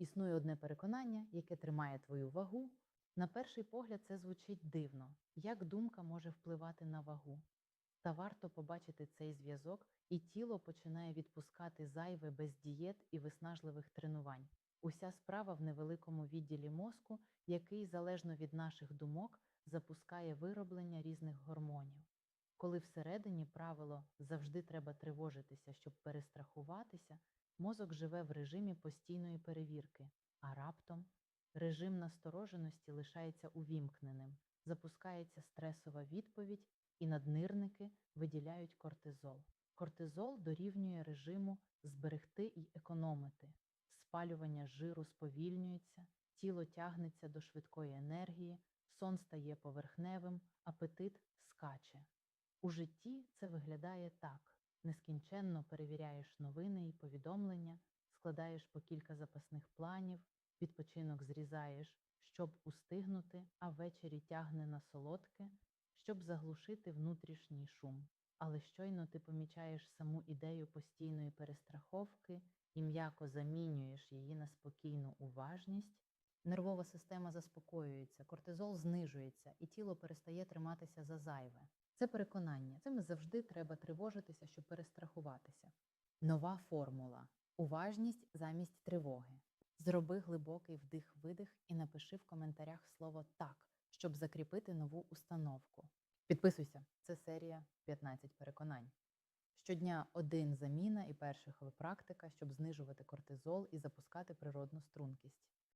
Існує одне переконання, яке тримає твою вагу. На перший погляд це звучить дивно, як думка може впливати на вагу. Та варто побачити цей зв'язок, і тіло починає відпускати зайве без дієт і виснажливих тренувань. Уся справа в невеликому відділі мозку, який, залежно від наших думок, запускає вироблення різних гормонів. Коли всередині правило завжди треба тривожитися, щоб перестрахуватися, мозок живе в режимі постійної перевірки, а раптом режим настороженості лишається увімкненим, запускається стресова відповідь, і наднирники виділяють кортизол. Кортизол дорівнює режиму зберегти і економити. Спалювання жиру сповільнюється, тіло тягнеться до швидкої енергії, сон стає поверхневим, апетит скаче. У житті це виглядає так: нескінченно перевіряєш новини і повідомлення, складаєш по кілька запасних планів, відпочинок зрізаєш, щоб устигнути, а ввечері тягне на солодке, щоб заглушити внутрішній шум. Але щойно ти помічаєш саму ідею постійної перестраховки і м'яко замінюєш її на спокійну уважність, нервова система заспокоюється, кортизол знижується, і тіло перестає триматися за зайве. Це переконання. Цим завжди треба тривожитися, щоб перестрахуватися. Нова формула. Уважність замість тривоги. Зроби глибокий вдих-видих і напиши в коментарях слово так, щоб закріпити нову установку. Підписуйся, це серія 15 переконань. Щодня один заміна і перших практика, щоб знижувати кортизол і запускати природну стрункість.